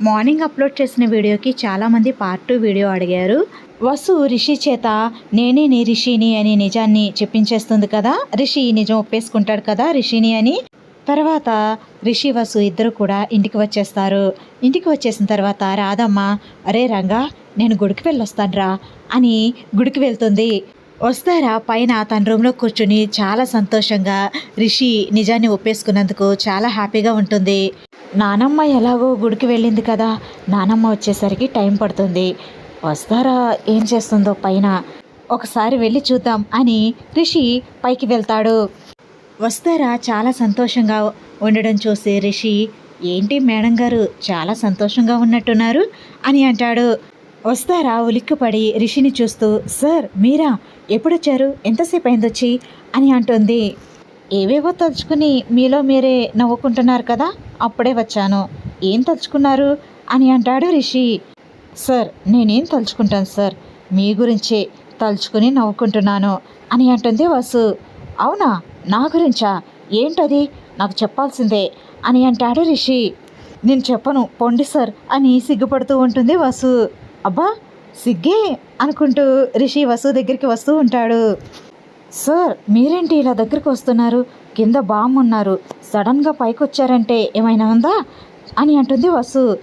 Morning upload చేసిన వీడియోకి చాలామంది పార్ట్ టూ వీడియో అడిగారు. వసు రిషి చేత నేనే నీ రిషిని అని నిజాన్ని చెప్పించేస్తుంది కదా? రిషి నిజం ఒప్పేసుకుంటాడు కదా రిషిని అని? తర్వాత రిషి వసు ఇద్దరు కూడా ఇంటికి వచ్చేస్తారు. ఇంటికి వచ్చేసిన తర్వాత రాధమ్మ అరే రంగా నేను గుడికి వెళ్ళొస్తానురా అని గుడికి వెళ్తుంది. వస్తారా? పైన తన రూమ్లో కూర్చుని చాలా సంతోషంగా రిషి నిజాన్ని ఒప్పేసుకున్నందుకు చాలా హ్యాపీగా ఉంటుంది. నానమ్మ ఎలాగో గుడికి వెళ్ళింది కదా నానమ్మ వచ్చేసరికి టైం పడుతుంది. వస్తారా? ఏం చేస్తుందో పైన. ఒకసారి వెళ్ళి చూద్దాం అని రిషి పైకి వెళ్తాడు. వస్తారా? చాలా సంతోషంగా ఉండడం చూసి రిషి ఏంటి మేడం గారు చాలా సంతోషంగా ఉన్నట్టున్నారు? అని అంటాడు. వస్తారా? ఉలిక్కిపడి రిషిని చూస్తూ సార్ మీరా? ఎప్పుడొచ్చారు? ఎంతసేపు అయిందొచ్చి? అని అంటుంది. ఏవేవో తలుచుకుని మీలో మీరే నవ్వుకుంటున్నారు కదా అప్పుడే వచ్చాను. ఏం తలుచుకున్నారు? అని అంటాడు రిషి. సార్ నేనేం తలుచుకుంటాను సార్? మీ గురించే తలుచుకుని నవ్వుకుంటున్నాను అని అంటుంది వసు. అవునా? నా గురించా? ఏంటది? నాకు చెప్పాల్సిందే అని అంటాడు రిషి. నేను చెప్పను పొండి సార్ అని సిగ్గుపడుతూ ఉంటుంది వసు. అబ్బా సిగ్గే అనుకుంటూ రిషి వసు దగ్గరికి వస్తూ ఉంటాడు. సార్ మీరేంటి ఇలా దగ్గరికి వస్తున్నారు? కింద బామ్ ఉన్నారు. సడన్గా పైకి వచ్చారంటే ఏమైనా ఉందా? అని అంటుంది వసు.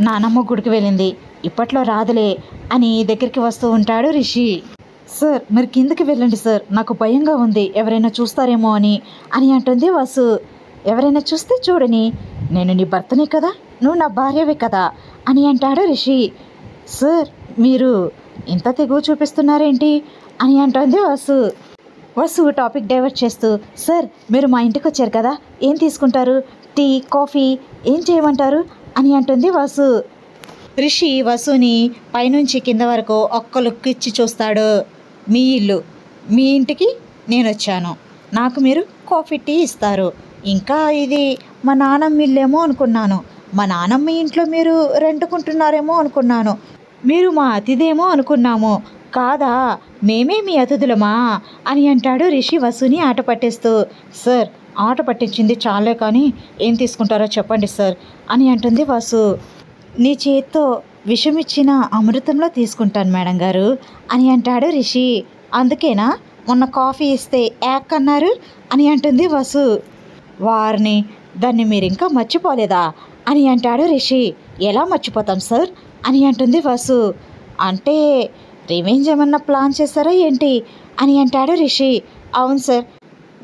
నానమ్మ గుడికి వెళ్ళింది. ఇప్పట్లో రాదులే అని దగ్గరికి వస్తూ ఉంటాడు రిషి. సార్ మీరు కిందకి వెళ్ళండి సార్. నాకు భయంగా ఉంది. ఎవరైనా చూస్తారేమో అని అని అంటుంది వసు. ఎవరైనా చూస్తే చూడని నేను నీ భర్తనే కదా? నువ్వు నా భార్యవే కదా? అని అంటాడు రిషి. సార్ మీరు ఇంత తెగువ చూపిస్తున్నారేంటి? అని అంటుంది వసు. వసు టాపిక్ డైవర్ట్ చేస్తూ సార్ మీరు మా ఇంటికి వచ్చారు కదా ఏం తీసుకుంటారు? టీ కాఫీ ఏం చేయమంటారు? అని అంటుంది వసు. రిషి వసుని పైనుంచి కింద వరకు ఒక్క లుక్ ఇచ్చి చూస్తాడు. మీ ఇల్లు మీ ఇంటికి నేను వచ్చాను నాకు మీరు కాఫీ టీ ఇస్తారు. ఇంకా ఇది మా నాన్నమ్మ ఇల్లేమో అనుకున్నాను. మా నాన్నమ్మ ఇంట్లో మీరు రెంటుకుంటున్నారేమో అనుకున్నాను. మీరు మా అతిథేమో అనుకున్నాము. కాదా? మేమే మీ అతిథులమా? అని అంటాడు రిషి వసుని ఆట పట్టేస్తూ. సార్ ఆట పట్టించింది చాలే కానీ ఏం తీసుకుంటారో చెప్పండి సార్ అని అంటుంది వసు. నీ చేత్తో విషం ఇచ్చిన అమృతంలో తీసుకుంటాను మేడం గారు అని అంటాడు రిషి. అందుకేనా? మొన్న కాఫీ ఇస్తే యాక్ అన్నారు అని అంటుంది వసు. వారిని దాన్ని మీరు ఇంకా మర్చిపోలేదా? అని అంటాడు రిషి. ఎలా మర్చిపోతాం సార్? అని అంటుంది వసు. అంటే రివెంజ్ ఏమన్నా ప్లాన్ చేస్తారా ఏంటి? అని అంటాడు రిషి. అవును సార్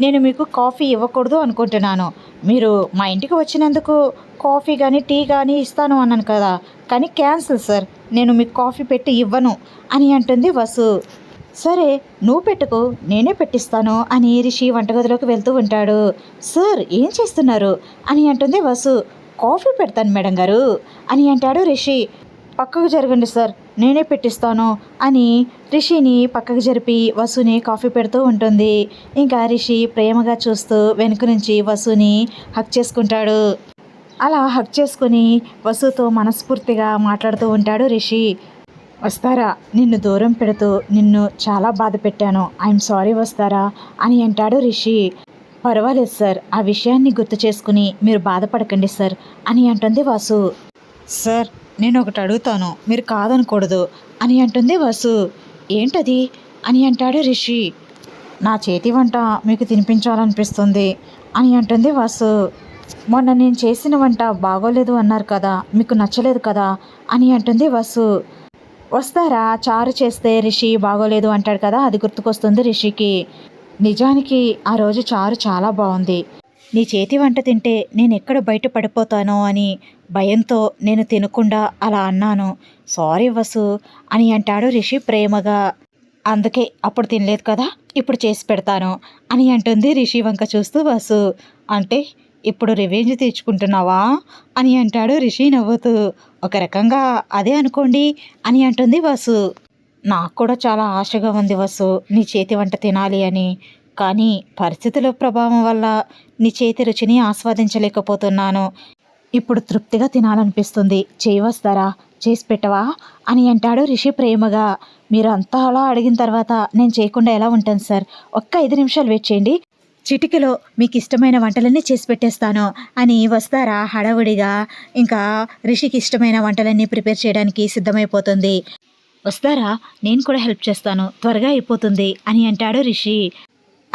నేను మీకు కాఫీ ఇవ్వకూడదు అనుకుంటున్నాను. మీరు మా ఇంటికి వచ్చినందుకు కాఫీ కానీ టీ కానీ ఇస్తాను అన్నాను కదా. కానీ క్యాన్సిల్ సార్ నేను మీకు కాఫీ పెట్టి ఇవ్వను అని అంటుంది వసు. సరే నువ్వు పెట్టుకో నేనే పెట్టిస్తాను అని రిషి వంటగదిలోకి వెళ్తూ ఉంటాడు. సార్ ఏం చేస్తున్నారు? అని అంటుంది వసు. కాఫీ పెడతాను మేడం గారు అని అంటాడు రిషి. పక్కకు జరగండి సార్ నేనే పెట్టిస్తాను అని రిషిని పక్కకు జరిపి వసుని కాఫీ పెడుతూ ఉంటుంది. ఇంకా రిషి ప్రేమగా చూస్తూ వెనుక నుంచి వసుని హక్ చేసుకుంటాడు. అలా హక్ చేసుకుని వసుతో మనస్ఫూర్తిగా మాట్లాడుతూ ఉంటాడు రిషి. వస్తారా? నిన్ను దూరం పెడుతూ నిన్ను చాలా బాధ పెట్టాను. ఐఎమ్ సారీ వస్తారా? అని అంటాడు రిషి. పర్వాలేదు సార్ ఆ విషయాన్ని గుర్తు చేసుకుని మీరు బాధపడకండి సార్ అని అంటుంది వాసు. సార్ నేను ఒకటి అడుగుతాను మీరు కాదనకూడదు. అని అంటుంది వసు. ఏంటది? అని అంటాడు రిషి. నా చేతి వంట మీకు తినిపించాలనిపిస్తుంది అని అంటుంది వసు. మొన్న నేను చేసిన వంట బాగోలేదు అన్నారు కదా మీకు నచ్చలేదు కదా అని అంటుంది వసు. వస్తారా? చారు చేస్తే రిషి బాగోలేదు అంటాడు కదా అది గుర్తుకొస్తుంది రిషికి. నిజానికి ఆ రోజు చారు చాలా బాగుంది. నీ చేతి వంట తింటే నేను ఎక్కడ బయట పడిపోతానో అని భయంతో నేను తినకుండా అలా అన్నాను. సారీ వసు అని అంటాడు రిషి ప్రేమగా. అందుకే అప్పుడు తినలేదు కదా ఇప్పుడు చేసి పెడతాను అని అంటుంది రిషి వంక చూస్తూ వసు. అంటే ఇప్పుడు రివెంజ్ తీర్చుకుంటున్నావా? అని అంటాడు రిషి నవ్వుతూ. ఒక రకంగా అదే అనుకోండి అని అంటుంది వసు. నాకు కూడా చాలా ఆశగా ఉంది వసు నీ చేతి వంట తినాలి అని. కానీ పరిస్థితుల ప్రభావం వల్ల నీ చేతి రుచిని ఆస్వాదించలేకపోతున్నాను. ఇప్పుడు తృప్తిగా తినాలనిపిస్తుంది. చేయి వస్తారా? చేసి పెట్టవా? అని అంటాడు రిషి ప్రేమగా. మీరు అంతా అలా అడిగిన తర్వాత నేను చేయకుండా ఎలా ఉంటాను సార్? ఒక్క ఐదు నిమిషాలు వెయిట్ చేయండి. చిటికలో మీకు ఇష్టమైన వంటలన్నీ చేసి పెట్టేస్తాను. అని వస్తారా? హడావుడిగా. ఇంకా రిషికి ఇష్టమైన వంటలన్నీ ప్రిపేర్ చేయడానికి సిద్ధమైపోతుంది. వస్తారా? నేను కూడా హెల్ప్ చేస్తాను. త్వరగా అయిపోతుంది. అని అంటాడు రిషి.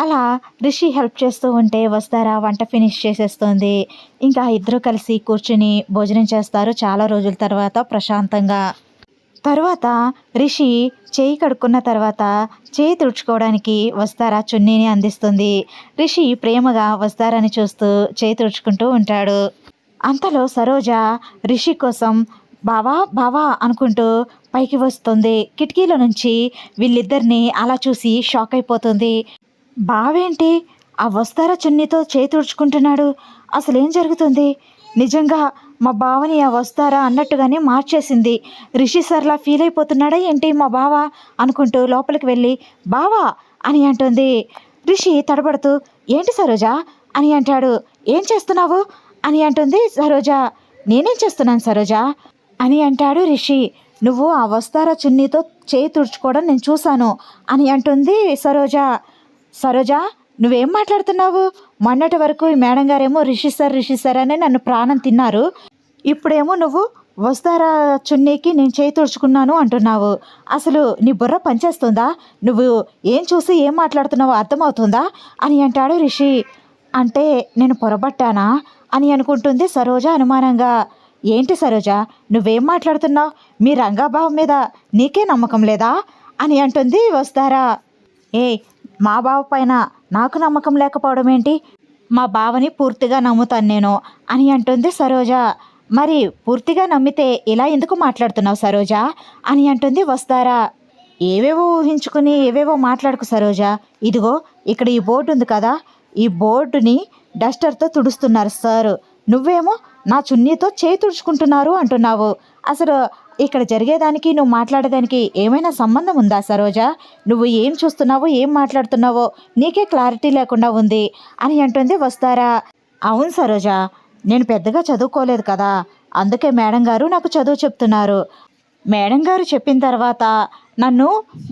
అలా రిషి హెల్ప్ చేస్తూ ఉంటే వస్తారా? వంట ఫినిష్ చేసేస్తుంది. ఇంకా ఇద్దరు కలిసి కూర్చుని భోజనం చేస్తారు చాలా రోజుల తర్వాత ప్రశాంతంగా. తర్వాత రిషి చేయి కడుక్కున్న తర్వాత చేయి తుడుచుకోవడానికి వస్తారా? చున్నీని అందిస్తుంది. రిషి ప్రేమగా వస్తారని చూస్తూ చేయి తుడుచుకుంటూ ఉంటాడు. అంతలో సరోజ రిషి కోసం బావా బావా అనుకుంటూ పైకి వస్తుంది. కిటికీలో నుంచి వీళ్ళిద్దరిని అలా చూసి షాక్ అయిపోతుంది. బావేంటి? ఆ వస్తారా చున్నీతో చేయి అసలేం జరుగుతుంది? నిజంగా మా బావని ఆ వస్తారా అన్నట్టుగానే మార్చేసింది. రిషి సర్లా ఫీల్ అయిపోతున్నాడా ఏంటి మా బావ? అనుకుంటూ లోపలికి వెళ్ళి బావా అని అంటుంది. రిషి తడబడుతూ ఏంటి సరోజ? అని అంటాడు. ఏం చేస్తున్నావు? అని అంటుంది సరోజ. నేనేం చేస్తున్నాను సరోజ? అని అంటాడు రిషి. నువ్వు ఆ వస్తారా చున్నీతో చేయి తుడుచుకోవడం నేను చూశాను అని అంటుంది సరోజ. సరోజ నువ్వేం మాట్లాడుతున్నావు? మొన్నటి వరకు ఈ మేడం గారేమో రిషి సార్ రిషి సార్ అని నన్ను ప్రాణం తిన్నారు. ఇప్పుడేమో నువ్వు వస్తారా చున్నీకి నేను చేయి తుడుచుకున్నాను అంటున్నావు. అసలు నీ బుర్ర పనిచేస్తుందా? నువ్వు ఏం చూసి ఏం మాట్లాడుతున్నావో అర్థమవుతుందా? అని అంటాడు రిషి. అంటే నేను పొరబట్టానా? అని అనుకుంటుంది సరోజ అనుమానంగా. ఏంటి సరోజ? నువ్వేం మాట్లాడుతున్నావు? మీ రంగాబాబు మీద నీకే నమ్మకం లేదా? అని అంటుంది వస్తారా. ఏ మా బావ పైన నాకు నమ్మకం లేకపోవడం ఏంటి? మా బావని పూర్తిగా నమ్ముతాను నేను అని అంటుంది సరోజ. మరి పూర్తిగా నమ్మితే ఇలా ఎందుకు మాట్లాడుతున్నావు సరోజ? అని అంటుంది వస్తారా. ఏవేవో ఊహించుకుని ఏవేవో మాట్లాడుకు సరోజ. ఇదిగో ఇక్కడ ఈ బోర్డు ఉంది కదా. ఈ బోర్డుని డస్టర్తో తుడుస్తున్నారు సారు. నువ్వేమో నా చున్నీతో చేయి తుడుచుకుంటున్నారు అంటున్నావు. అసలు ఇక్కడ జరిగేదానికి నువ్వు మాట్లాడేదానికి ఏమైనా సంబంధం ఉందా సరోజా? నువ్వు ఏం చూస్తున్నావో ఏం మాట్లాడుతున్నావో నీకే క్లారిటీ లేకుండా ఉంది అని అంటుంది వస్తారా. అవును సరోజా నేను పెద్దగా చదువుకోలేదు కదా అందుకే మేడం గారు నాకు చదువు చెప్తున్నారు. మేడం గారు చెప్పిన తర్వాత నన్ను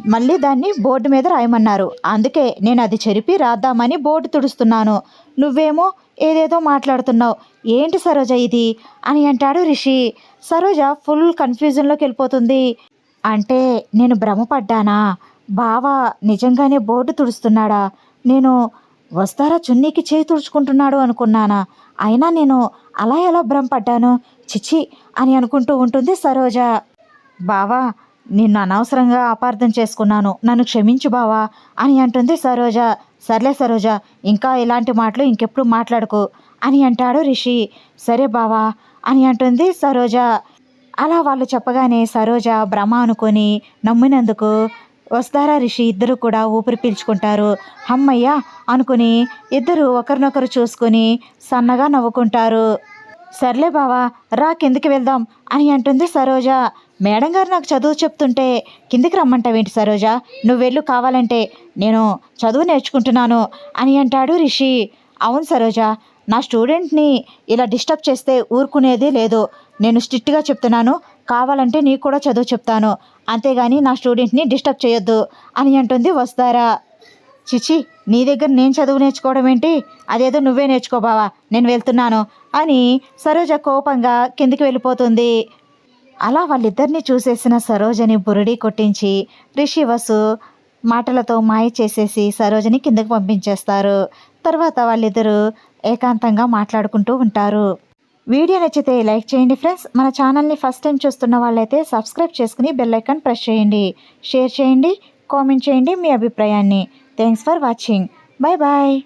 మళ్ళీ దాన్ని బోర్డు మీద రాయమన్నారు. అందుకే నేను అది చెరిపి రాద్దామని బోర్డు తుడుస్తున్నాను. నువ్వేమో ఏదేదో మాట్లాడుతున్నావు. ఏంటి సరోజ ఇది? అని అంటాడు రిషి. సరోజ ఫుల్ కన్ఫ్యూజన్లోకి వెళ్ళిపోతుంది. అంటే నేను భ్రమపడ్డానా? బావా నిజంగానే బోర్డు తుడుస్తున్నాడా? నేను వస్తారా చున్నీకి చేయి తుడుచుకుంటున్నాడు అనుకున్నానా? అయినా నేను అలా ఎలా భ్రమపడ్డాను? చిచి అని అనుకుంటూ ఉంటుంది సరోజ. బావా నిన్ను అనవసరంగా అపార్థం చేసుకున్నాను. నన్ను క్షమించు బావా అని అంటుంది సరోజ. సర్లే సరోజ ఇంకా ఇలాంటి మాటలు ఇంకెప్పుడు మాట్లాడుకో అని అంటాడు రిషి. సరే బావా అని అంటుంది సరోజ. అలా వాళ్ళు చెప్పగానే సరోజ భ్రమ అనుకొని నమ్మినందుకు వస్తారా రిషి? ఇద్దరు కూడా ఊపిరి పీల్చుకుంటారు. అమ్మయ్య అనుకుని ఇద్దరు ఒకరినొకరు చూసుకొని సన్నగా నవ్వుకుంటారు. సర్లే బావా రా కిందికి వెళ్దాం అని అంటుంది సరోజ. మేడం గారు నాకు చదువు చెప్తుంటే కిందికి రమ్మంటావేంటి సరోజ? నువ్వు వెళ్ళు కావాలంటే నేను చదువు నేర్చుకుంటున్నాను అని అంటాడు రిషి. అవును సరోజ నా స్టూడెంట్ని ఇలా డిస్టర్బ్ చేస్తే ఊరుకునేది లేదు. నేను స్ట్రిక్ట్గా చెప్తున్నాను కావాలంటే నీకు కూడా చదువు చెప్తాను. అంతేగాని నా స్టూడెంట్ని డిస్టర్బ్ చేయొద్దు అని అంటుంది వస్తారా చిచి నీ దగ్గర నేను చదువు నేర్చుకోవడం ఏంటి? అదేదో నువ్వే నేర్చుకో బావా నేను వెళ్తున్నాను అని సరోజ కోపంగా కిందికి వెళ్ళిపోతుంది. అలా వాళ్ళిద్దరిని చూసేసిన సరోజని బురుడి కొట్టించి రిషి వసు మాటలతో మాయ చేసేసి సరోజని కిందకు పంపించేస్తారు. తర్వాత వాళ్ళిద్దరూ ఏకాంతంగా మాట్లాడుకుంటూ ఉంటారు. వీడియో నచ్చితే లైక్ చేయండి ఫ్రెండ్స్. మన ఛానల్ని ఫస్ట్ టైం చూస్తున్న వాళ్ళైతే సబ్స్క్రైబ్ చేసుకుని బెల్ ఐకాన్ ప్రెస్ చేయండి. షేర్ చేయండి కామెంట్ చేయండి మీ అభిప్రాయాన్ని. Thanks for watching. Bye bye.